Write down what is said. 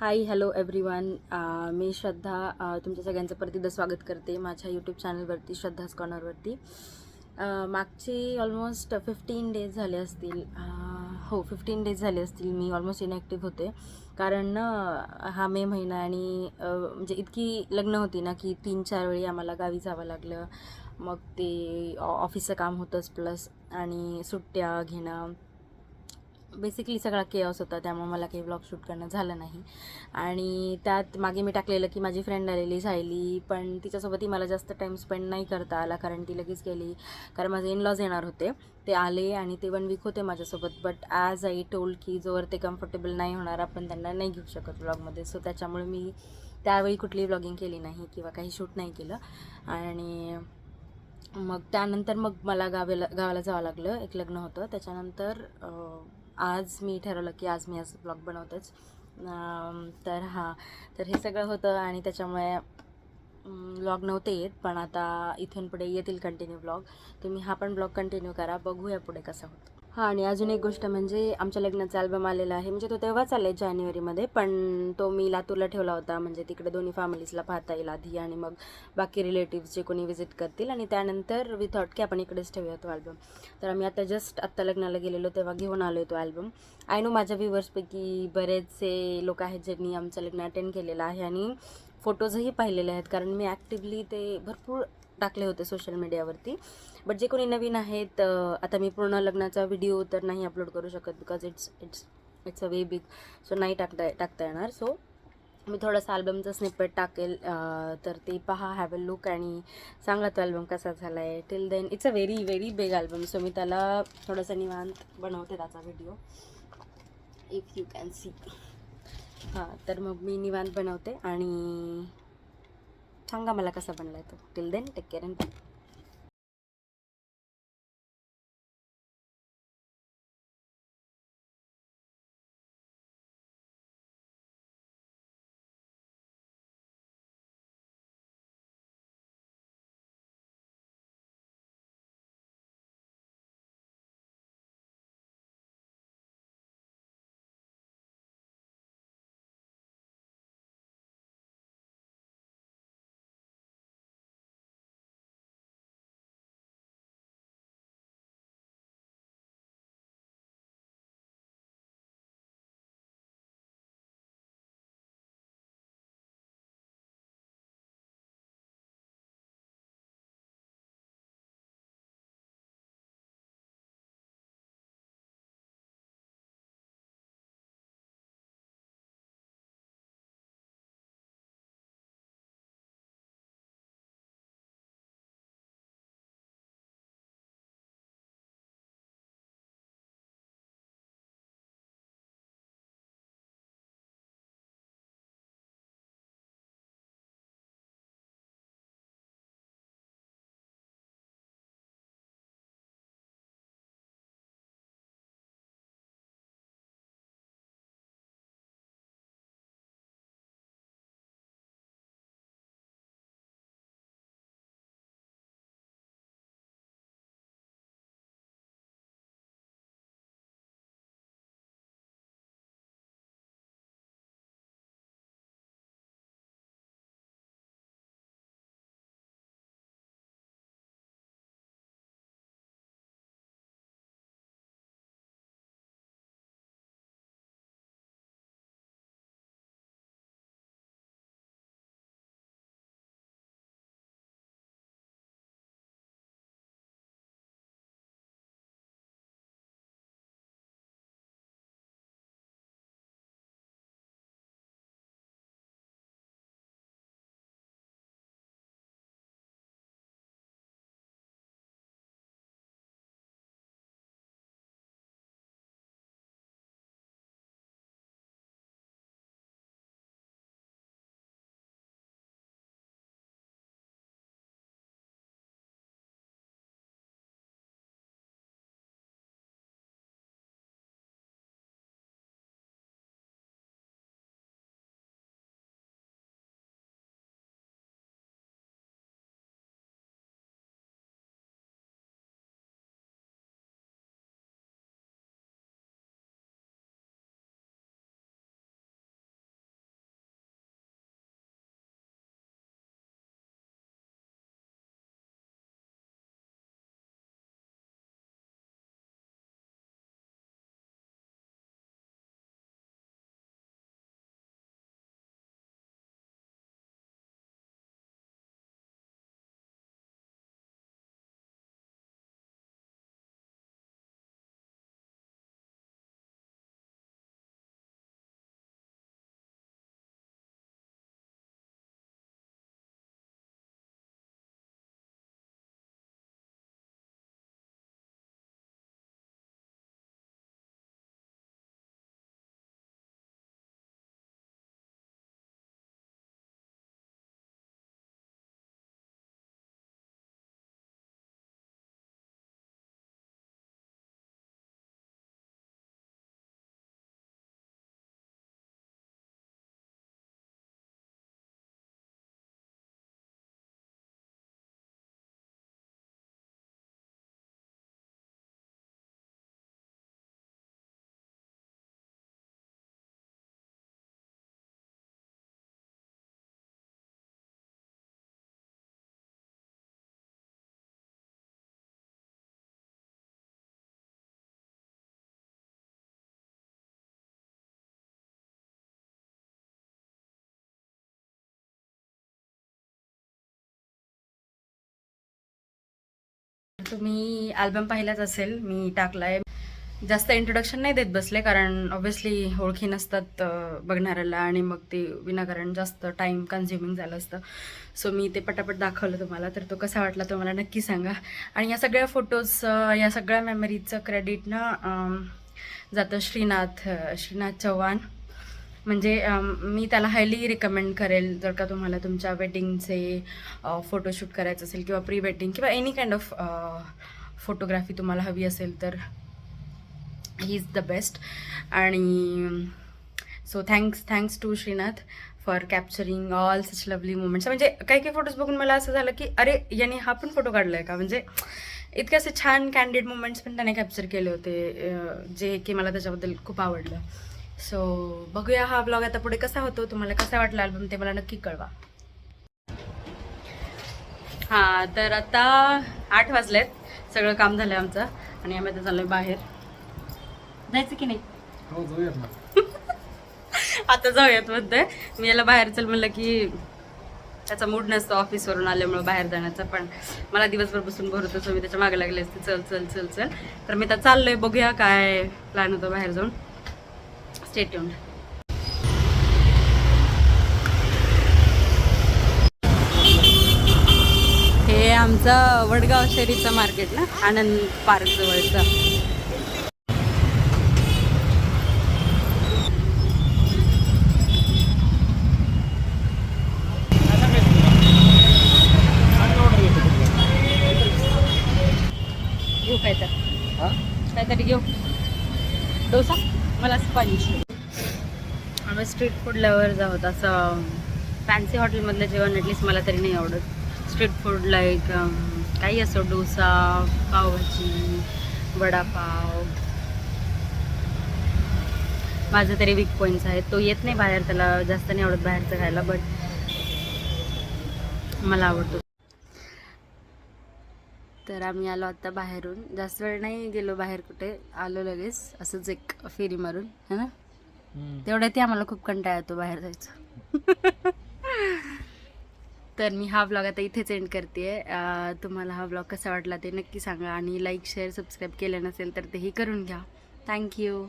हाय hello everyone मी Shraddha uh, तुमच्या सगळ्यांचं परत एकदा स्वागत करते माझ्या यूट्यूब चॅनलवरती श्रद्धाच कॉर्नरवरती मागचे ऑलमोस्ट फिफ्टीन डेज झाले असतील. Uh, हो फिफ्टीन डेज झाले असतील. मी ऑलमोस्ट इनॅक्टिव्ह होते. कारण ना हा मे महिना आणि म्हणजे इतकी लग्न होती ना की तीन चार वेळी आम्हाला गावी जावं लागलं. मग ते ऑ- ऑफिसचं काम होतंच प्लस आणि सुट्ट्या घेणं. बेसिकली सगळा केअस होता त्यामुळे मला काही ब्लॉग शूट करणं झालं नाही. आणि त्यात मागे मी टाकलेलं की माझी फ्रेंड आलेली सायली पण तिच्यासोबतही मला जास्त टाईम स्पेंड नाही करता आला कारण ती लगेच गेली. कारण माझे इन लॉज येणार होते. ते आले आणि ते वन वीक होते माझ्यासोबत बट ॲज आय टोल्ड की जोवर ते कम्फर्टेबल नाही होणार आपण त्यांना नाही घेऊ शकत ब्लॉगमध्ये सो त्याच्यामुळे मी त्यावेळी कुठलीही ब्लॉगिंग केली नाही किंवा काही शूट नाही केलं. आणि मग त्यानंतर मग मला गावेला गावाला जावं लागलं एक लग्न होतं. त्याच्यानंतर आज मी ठरवलं की आज मी आज ब्लॉग बनवतोच. तर हां तर हे सगळं होतं आणि त्याच्यामुळे ब्लॉग नव्हते येत पण आता इथून पुढे येतील कंटिन्यू ब्लॉग तुम्ही हा पण ब्लॉग कंटिन्यू करा बघूया पुढे कसा होतो. हां आणि अजून एक गोष्ट म्हणजे आमच्या लग्नाचा अल्बम आलेला आहे. म्हणजे तो तेव्हाच आला आहे जानेवारीमध्ये पण तो मी लातूरला ठेवला होता. म्हणजे तिकडे दोन्ही फॅमिलीजला पाहता येईल आधी आणि मग बाकी रिलेटिव्स जे कोणी विजिट करतील. आणि त्यानंतर वी थॉट की आपण इकडेच ठेवूया तो अल्बम तर आम्ही आता जस्ट आत्ता लग्नाला गेलेलो तेव्हा घेऊन आलो तो अल्बम आय नो माझ्या व्ह्युअर्सपैकी बरेचसे लोक आहेत ज्यांनी आमचं लग्न अटेंड केलेलं आहे. आणि फोटोजही पाहिलेले आहेत. कारण मी ॲक्टिवली ते भरपूर टाकले होते सोशल मीडियावरती बट जे कोणी नवीन आहेत आता मी पूर्ण लग्नाचा व्हिडिओ तर नाही अपलोड करू शकत because it's it's it's a way big so नाही टाकता टाकता येणार. सो मी थोडंसं अल्बमचं स्निपेट टाकेल तर ते पहा हॅव अ लुक आणि सांगा तो अल्बम कसा झाला आहे till then it's a very very big album so मी त्याला थोडंसं निवांत बनवते त्याचा video if you can see हां तर मग मी निवांत बनवते आणि सांगा मला कसा बनला आहे तो till then take care and तुम्ही अल्बम पाहिलाच असेल मी टाकलाय. जास्त इंट्रोडक्शन नाही देत बसले कारण ऑब्व्हियसली ओळखी नसतात बघणाऱ्याला आणि मग ते विनाकारण जास्त टाईम कन्झ्युमिंग झालं असतं. सो मी ते पटापट दाखवलं तुम्हाला तर तो कसा वाटला तो मला नक्की सांगा. आणि या सगळ्या फोटोज या सगळ्या मेमरीजचं क्रेडिट ना जातं श्रीनाथ श्रीनाथ चव्हाण. म्हणजे मी त्याला हायली रिकमेंड करेल. जर का तुम्हाला तुमच्या वेडिंगचे फोटोशूट करायचं असेल किंवा प्री वेडिंग किंवा एनी काइंड ऑफ फोटोग्राफी तुम्हाला हवी असेल तर ही इज द बेस्ट आणि so thanks thanks to Shrinath for capturing all such lovely moments म्हणजे काही काही फोटोज बघून मला असं झालं की अरे याने हा पण फोटो काढला आहे का? म्हणजे इतके असे छान कॅन्डिड मुमेंट्स पण त्याने कॅप्चर केले होते जे की मला त्याच्याबद्दल खूप आवडलं. सो बघूया हा ब्लॉग आता पुढे कसा होतो. तुम्हाला कसा वाटला अल्बम ते मला नक्की कळवा. हां तर आता आठ वाजलेत. सगळं काम झालं आमचं आणि आम्ही आता चाललोय बाहेर. जायचं की नाही? हो आता जाऊयात म्हणतोय. मी याला बाहेर चल म्हणलं की त्याचा मूड नसतो ऑफिसवरून आल्यामुळं बाहेर जाण्याचा पण मला दिवसभर बसून भर होतं सो मी त्याच्यामागे लागले असते. चल चल चल चल. तर मी आता चाललोय. बघूया काय प्लॅन होतो बाहेर जाऊन. स्टेट येऊन हे आमचं वडगाव शेरीचं मार्केट ना? आनंद पार्क जवळचं. घेऊ काय तर हा? काहीतरी घेऊ. डोसा? मला स्पंज आम्ही स्ट्रीट फूड लवर्स आहोत. असं फॅन्सी हॉटेलमधलं जेवण ॲटलीस्ट मला तरी नाही आवडत. स्ट्रीट फूड लाईक काही असो डोसा पावभाजी वडापाव. माझं तरी वीक पॉईंट्स आहेत. तो येत नाही बाहेर त्याला जास्त नाही आवडत बाहेरचं खायला बट मला आवडतो. तर आम्ही आलो आता बाहेरून. जास्त वेळ नाही गेलो बाहेर कुठे. आलो लगेच असंच एक फेरी मारून है ना? तेवढ्यात ते आम्हाला खूप कंटाळा येतो बाहेर जायचं. तर मी हा ब्लॉग आता इथेच एंड करते तुम्हाला हा ब्लॉग कसा वाटला ते नक्की सांगा आणि लाईक शेअर सबस्क्राईब केलं नसेल तर तेही करून घ्या. थँक्यू